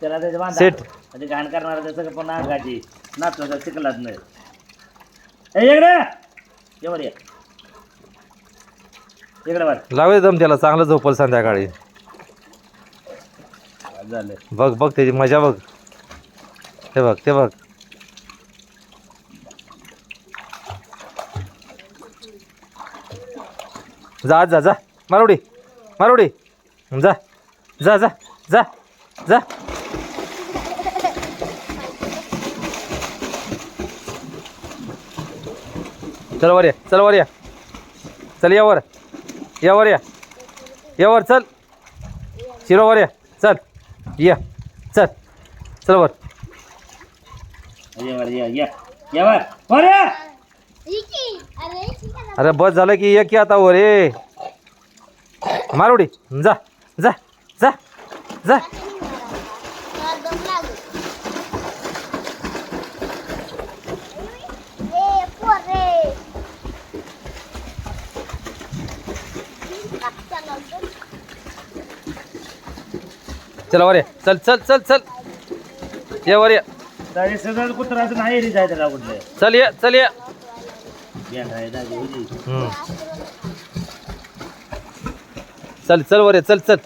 त्याला त्याच्या बांधा. सेट. म्हणजे घाण करणार त्याचं पण अंगाची. नाचलं शिकलाच नाही. ए, इकडे! एवढ ये. इकडे वर लावे दम त्याला चांगलं झोपल संध्याकाळी. झालं. बघ बघ त्याची मजा बघ. ते बघ ते बघ. जा जा जा. मारुडी मारुडी. जा जा जा जा जा. चल वर या चल वर या. चल या वर. या वर या. या वर चल. शिरो वर या. चल. या. चल. चल वर. अरे बस झालं की ये की आता वर ये. मारुडी जा जा जा जा. चल वर या. चल चल चल चल. ये वर या. दाजी सगळं कुत्राचं नाही रे जायचं त्याला कुठलं? चल ये चल ये. हम्म. चल चल वर ये चल चल.